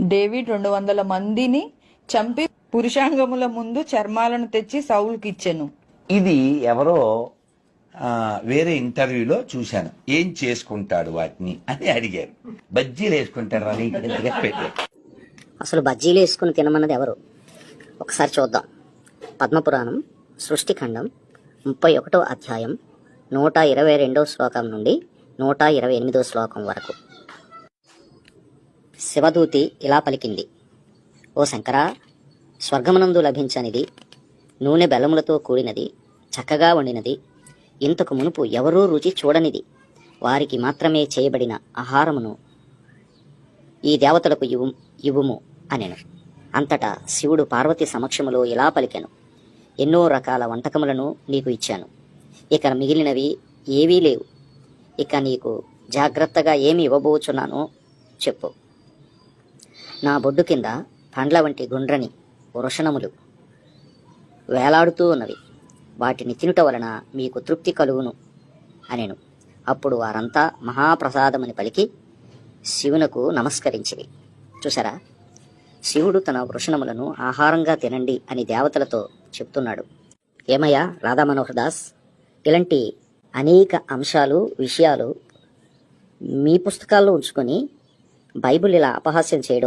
David రెండు వందల మందిని చంపి పురుషాంగముల ముందు చర్మాలను తెచ్చి సౌలుకి ఇచ్చెను ఇది ఎవరో ఆ, వేరే ఇంటర్వ్యూలో చూశాను. ఏం చేసుకుంటాడు వాటిని అని అడిగారు. బజ్జీలు అని పెట్టారు. అసలు బజ్జీలు వేసుకుని తినమన్నది ఎవరు? ఒకసారి చూద్దాం. పద్మపురాణం సృష్టిఖండం ముప్పై ఒకటో అధ్యాయం నూట ఇరవై రెండో శ్లోకం నుండి నూట ఇరవై ఎనిమిదో శ్లోకం వరకు. శివదూతి ఇలా పలికింది. ఓ శంకరా స్వర్గమనందు లభించనిది నూనె బెల్లములతో కూడినది చక్కగా వండినది ఇంతకు మునుపు ఎవరూ రుచి చూడనిది వారికి మాత్రమే చేయబడిన ఆహారమును ఈ దేవతలకు ఇవు ఇవ్వుము అనెను. అంతటా శివుడు పార్వతి సమక్షములో ఇలా పలికెను. ఎన్నో రకాల వంటకములను నీకు ఇచ్చాను. ఇక మిగిలినవి ఏవీ లేవు. ఇక నీకు జాగ్రత్తగా ఏమి ఇవ్వబోచున్నానో చెప్పు. నా బొడ్డు కింద పండ్ల వంటి గుండ్రని వృషణములు వేలాడుతూ ఉన్నవి. వాటిని తినుట వలన మీకు తృప్తి కలుగును అనెను. అప్పుడు వారంతా మహాప్రసాదమని పలికి శివునకు నమస్కరించిరి. చూసారా శివుడు తన వృషణములను ఆహారంగా తినండి అని దేవతలతో చెప్తున్నాడు. ఏమయ్యా రాధా మనోహర్ దాస్? ఇలాంటి అనేక అంశాలు విషయాలు మీ పుస్తకాల్లో ఉంచుకొని బైబిల్ ఇలా అపహాస్యం చేయడం